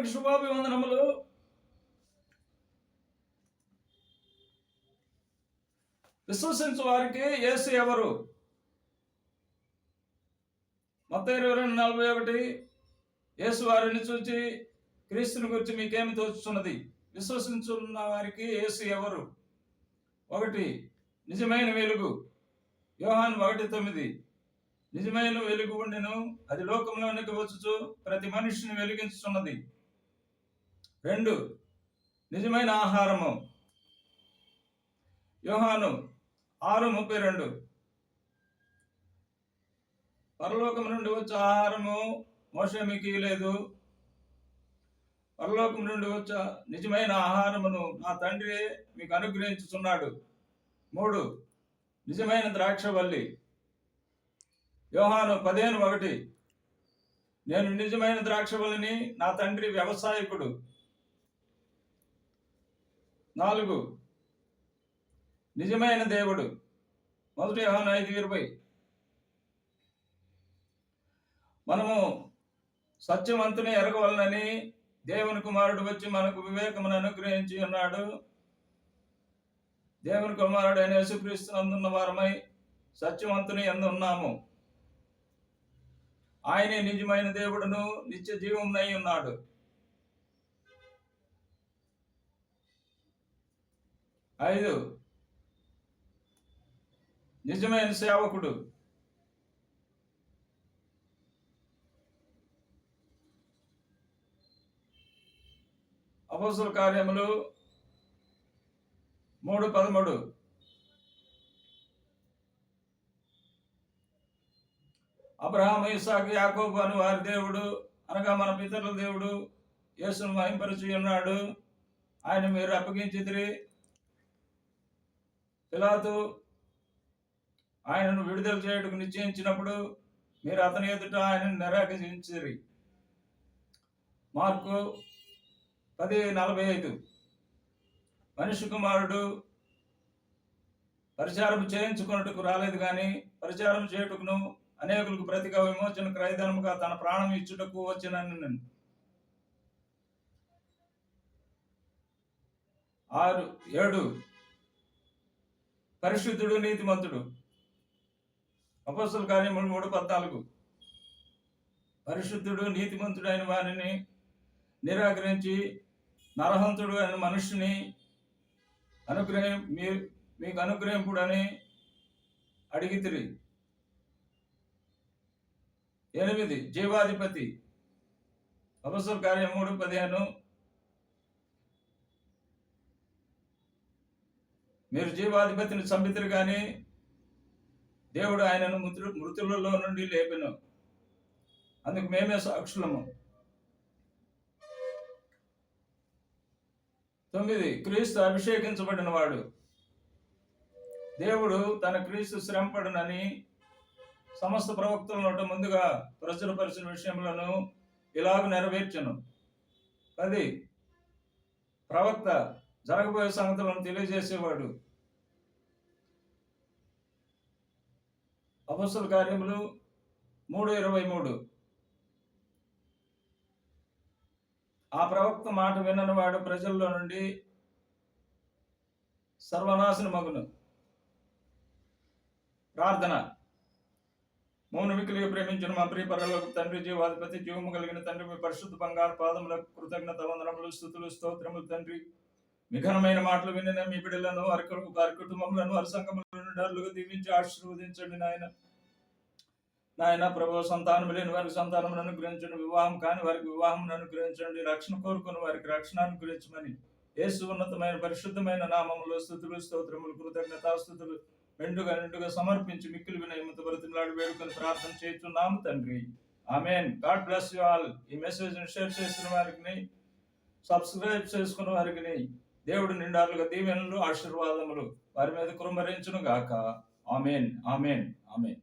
అందరికి శుభాభివందనములు విశ్వసించు వారికి యేసు ఎవరు? మొత్తం ఇరవై రెండు నలభై ఒకటి. యేసు వారిని చూచి క్రీస్తుని గురించి మీకేమి తోచుతున్నది విశ్వసించున్న వారికి యేసు ఎవరు? ఒకటి నిజమైన వెలుగు. యోహాన్ ఒకటి తొమ్మిది. నిజమైన వెలుగు ఉండెను అది లోకంలోనికి వచ్చుచు ప్రతి మనిషిని వెలిగించుతున్నది రెండు. నిజమైన ఆహారము. యోహాను ఆరు ముప్పై రెండు. పరలోకం నుండి వచ్చే ఆహారము మోస మీకు ఇవ్వలేదు పరలోకం నుండి వచ్చే నిజమైన ఆహారమును నా తండ్రి మీకు అనుగ్రహించుతున్నాడు మూడు. నిజమైన ద్రాక్షవల్లి. యోహాను పదిహేను ఒకటి. నేను నిజమైన ద్రాక్షవల్లిని నా తండ్రి వ్యవసాయకుడు. నాలుగు. నిజమైన దేవుడు. మొదటి యోహాను ఐదు ఇరవై. మనము సత్యవంతుని ఎరగవలనని దేవుని కుమారుడు వచ్చి మనకు వివేకమును అనుగ్రహించి ఉన్నాడు. దేవుని కుమారుడు అని యేసుక్రీస్తు అందున్న వారమై సత్యవంతుని ఎందు ఉన్నాము. ఆయనే నిజమైన దేవుడును నిత్య జీవమునై ఉన్నాడు. ఐదు. నిజమైన సేవకుడు. అపోసుల కార్యములు మూడు పదమూడు. అబ్రహాం ఇసాక్ యాకోబు అని వారి దేవుడు అనగా మన పితరుల దేవుడు యేసును మహింపరిచి ఉన్నాడు ఆయన మీరు అప్పగించిదిరి పిలాతు ఆయనను విడుదల చేయుటకు నిశ్చయించినప్పుడు మీరు అతని ఎదుట ఆయనను నిరాకరించిరి. మార్కు పది నలభై ఐదు. మనిషి కుమారుడు పరిచారం చేయించుకున్నట్టుకు రాలేదు కానీ పరిచారం చేయుటకును అనేకులకు ప్రతిగా విమోచన క్రయధనముగా తన ప్రాణం ఇచ్చుటకు వచ్చినని. ఆరు ఏడు. పరిశుద్ధుడు నీతిమంతుడు. అపస్సుల కార్యములు మూడు పద్నాలుగు. పరిశుద్ధుడు నీతిమంతుడు అయిన వారిని నిరాకరించి నరహంతుడు అయిన మనుషుని అనుగ్రహం మీ మీకు అనుగ్రహింపుడని అడిగితిరి ఎనిమిది జీవాధిపతి. అపస్సుల కార్యం మూడు పదిహేను. మీరు జీవాధిపతిని చంపితురు కానీ దేవుడు ఆయనను మృతు మృతులలో నుండి లేపెను. అందుకు మేమే సాక్షులము. తొమ్మిది క్రీస్తు అభిషేకించబడిన వాడు దేవుడు తన క్రీస్తు శ్రమపడునని సమస్త ప్రవక్తల నోట ముందుగా ప్రచురపరిచిన విషయములను ఇలాగ నెరవేర్చను. పది ప్రవక్త జరగబోయే సంగతులను తెలియజేసేవాడు. అపస్సుల కార్యములు మూడు ఇరవై మూడు. ఆ ప్రవక్త మాట వినని వాడు ప్రజల్లో నుండి సర్వనాశన మగును. ప్రార్థన. మౌన ప్రేమించిన మా ప్రియ పరలోక తండ్రి జీవాధిపతి జీవము కలిగిన తండ్రి మీ పరిశుద్ధ బంగారు పాదములకు కృతజ్ఞత వందనములు స్థుతులు స్తోత్రములు తండ్రి. నిఘనమైన మాటలు వినిన మీ బిడ్డలను వారి కొరకు వారి కుటుంబములను వారి సంఘములను డర్లుగా దీవించి ఆశీర్వదించండి నాయన. నాయన ప్రభు సంతానం లేని వారికి సంతానం అనుగ్రహించండి వివాహం కాని వారికి వివాహం అనుగ్రహించండి రక్షణ కోరుకుని వారికి రక్షణ అనుగ్రహించమని యేసు ఉన్నతమైన పరిశుద్ధమైన నామములో స్థుతులు స్తోత్రములు కృతజ్ఞతాస్థుతులు రెండుగా నిండుగా సమర్పించి మిక్కిలి వినయముతో బ్రతిమలాడు వేడుకొని ప్రార్థన చేస్తున్నాము తండ్రి. Amen. God bless you all. ఈ మెసేజ్ షేర్ చేసిన వారికి సబ్స్క్రైబ్ చేసుకున్న వారికి దేవుడు నిండాలుగా దీవెనలు ఆశీర్వాదములు వారి మీద కురుమరించును గాక ఆమెన్ ఆమెన్ ఆమెన్.